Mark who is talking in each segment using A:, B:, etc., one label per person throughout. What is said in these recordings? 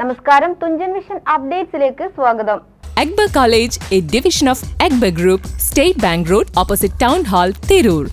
A: നമസ്കാരം തുഞ്ചൻ വിഷൻ അപ്ഡേറ്റ്സിലേക്ക് സ്വാഗതം.
B: Akbar college A division of Akbar group state bank road opposite town hall Tirur.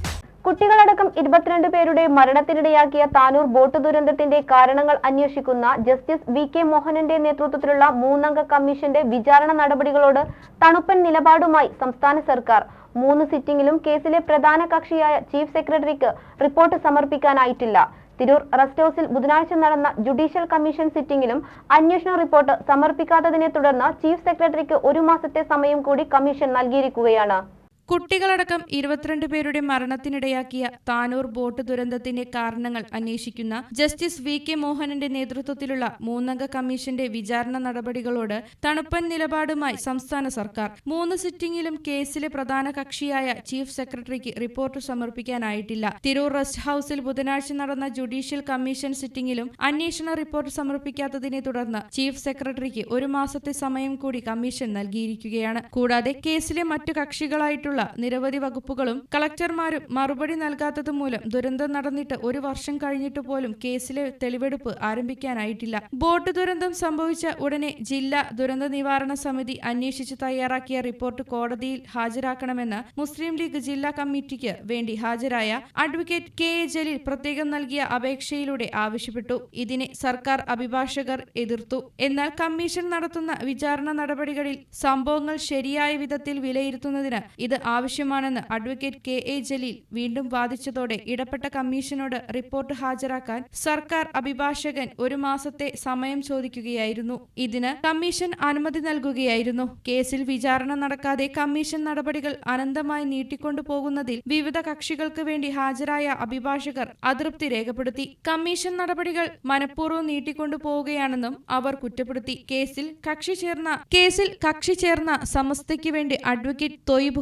A: കുട്ടികളടക്കം ഇരുപത്തിരണ്ട് പേരുടെ മരണത്തിനിടയാക്കിയ താനൂർ ബോട്ട് ദുരന്തത്തിന്റെ കാരണങ്ങൾ അന്വേഷിക്കുന്ന ജസ്റ്റിസ് വി കെ മോഹനന്റെ നേതൃത്വത്തിലുള്ള മൂന്നംഗ കമ്മീഷന്റെ വിചാരണ നടപടികളോട് തണുപ്പൻ നിലപാടുമായി സംസ്ഥാന സർക്കാർ. മൂന്ന് സിറ്റിംഗിലും കേസിലെ പ്രധാന കക്ഷിയായ ചീഫ് സെക്രട്ടറിക്ക് റിപ്പോർട്ട് സമർപ്പിക്കാനായിട്ടില്ല. തിരൂർ റെസ്റ്റ് ഹൌസിൽ ബുധനാഴ്ച നടന്ന ജുഡീഷ്യൽ കമ്മീഷൻ സിറ്റിംഗിലും അന്വേഷണ റിപ്പോർട്ട് സമർപ്പിക്കാത്തതിനെ തുടർന്ന് ചീഫ് സെക്രട്ടറിക്ക് ഒരു മാസത്തെ സമയം കൂടി കമ്മീഷൻ നൽകിയിരിക്കുകയാണ്.
C: കുട്ടികളടക്കം ഇരുപത്തിരണ്ട് പേരുടെ മരണത്തിനിടയാക്കിയ താനൂർ ബോട്ട് ദുരന്തത്തിന്റെ കാരണങ്ങൾ അന്വേഷിക്കുന്ന ജസ്റ്റിസ് വി കെ മോഹനന്റെ നേതൃത്വത്തിലുള്ള മൂന്നംഗ കമ്മീഷന്റെ വിചാരണ നടപടികളോട് തണുപ്പൻ നിലപാടുമായി സംസ്ഥാന സർക്കാർ. മൂന്ന് സിറ്റിംഗിലും കേസിലെ പ്രധാന കക്ഷിയായ ചീഫ് സെക്രട്ടറിക്ക് റിപ്പോർട്ട് സമർപ്പിക്കാനായിട്ടില്ല. തിരൂർ റെസ്റ്റ് ഹൌസിൽ ബുധനാഴ്ച നടന്ന ജുഡീഷ്യൽ കമ്മീഷൻ സിറ്റിംഗിലും അന്വേഷണ റിപ്പോർട്ട് സമർപ്പിക്കാത്തതിനെ തുടർന്ന് ചീഫ് സെക്രട്ടറിക്ക് ഒരു മാസത്തെ സമയം കൂടി കമ്മീഷൻ നൽകിയിരിക്കുകയാണ്. കൂടാതെ കേസിലെ മറ്റു കക്ഷികളായിട്ടുള്ള നിരവധി വകുപ്പുകളും കളക്ടർമാരും മറുപടി നൽകാത്തത് മൂലം ദുരന്തം നടന്നിട്ട് ഒരു വർഷം കഴിഞ്ഞിട്ട് പോലും കേസിലെ തെളിവെടുപ്പ് ആരംഭിക്കാനായിട്ടില്ല. ബോട്ട് ദുരന്തം സംഭവിച്ച ഉടനെ ജില്ലാ ദുരന്ത നിവാരണ സമിതി അന്വേഷിച്ച് തയ്യാറാക്കിയ റിപ്പോർട്ട് കോടതിയിൽ ഹാജരാക്കണമെന്ന് മുസ്ലിം ലീഗ് ജില്ലാ കമ്മിറ്റിക്ക് വേണ്ടി ഹാജരായ അഡ്വക്കേറ്റ് കെ എ ജലീൽ പ്രത്യേകം നൽകിയ അപേക്ഷയിലൂടെ ആവശ്യപ്പെട്ടു. ഇതിനെ സർക്കാർ അഭിഭാഷകർ എതിർത്തു. എന്നാൽ കമ്മീഷൻ നടത്തുന്ന വിചാരണ നടപടികളിൽ സംഭവങ്ങൾ ശരിയായ വിധത്തിൽ വിലയിരുത്തുന്നതിന് ഇത് ആവശ്യമാണെന്ന് അഡ്വക്കേറ്റ് കെ എ ജലീൽ വീണ്ടും വാദിച്ചതോടെ ഇടപെട്ട കമ്മീഷനോട് റിപ്പോർട്ട് ഹാജരാക്കാൻ സർക്കാർ അഭിഭാഷകൻ ഒരു മാസത്തെ സമയം ചോദിക്കുകയായിരുന്നു. ഇതിന് കമ്മീഷൻ അനുമതി നൽകുകയായിരുന്നു. കേസിൽ വിചാരണ നടക്കാതെ കമ്മീഷൻ നടപടികൾ അനന്തമായി നീട്ടിക്കൊണ്ടു പോകുന്നതിൽ വിവിധ കക്ഷികൾക്ക് വേണ്ടി ഹാജരായ അഭിഭാഷകർ അതൃപ്തി രേഖപ്പെടുത്തി. കമ്മീഷൻ നടപടികൾ മനഃപൂർവം നീട്ടിക്കൊണ്ടു പോവുകയാണെന്നും അവർ കുറ്റപ്പെടുത്തി. കേസിൽ കക്ഷി ചേർന്ന കേസിൽ കക്ഷി ചേർന്ന സമസ്തയ്ക്ക് വേണ്ടി അഡ്വക്കേറ്റ് തൊയ്ബ്